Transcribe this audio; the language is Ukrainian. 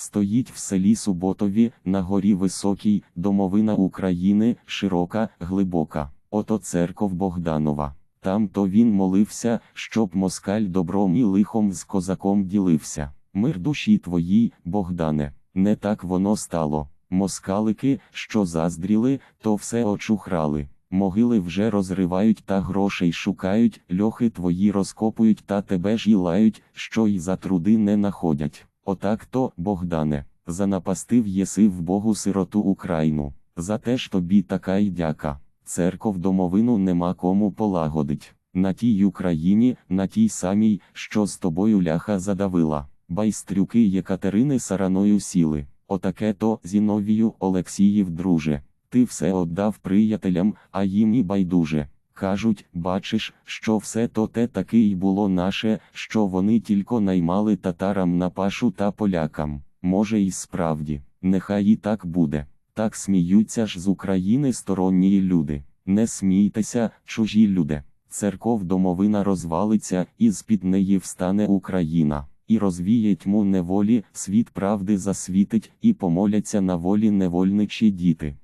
Стоїть в селі Суботові, на горі високій, домовина України, широка, глибока. Ото церков Богданова. Там то він молився, щоб москаль добром і лихом з козаком ділився. Мир душі твоїй, Богдане, не так воно стало. Москалики, що заздріли, то все очухрали. Могили вже розривають та грошей шукають, льохи твої розкопують та тебе ж і лають, що й за труди не находять. Отак то, Богдане, занапастив єси в Богу сироту Україну. За те ж тобі така й дяка. Церков домовину нема кому полагодить. На тій Україні, на тій самій, що з тобою ляха задавила. Байстрюки Єкатерини сараною сіли. Отаке то, Зіновію, Олексіїв, друже. Ти все отдав приятелям, а їм і байдуже. Кажуть, бачиш, що все то те таки й було наше, що вони тільки наймали татарам на пашу та полякам. Може, і справді, нехай і так буде. Так сміються ж з України сторонні люди. Не смійтеся, чужі люди. Церков домовина розвалиться, і з-під неї встане Україна, і розвіє тьму неволі, світ правди засвітить, і помоляться на волі невольничі діти.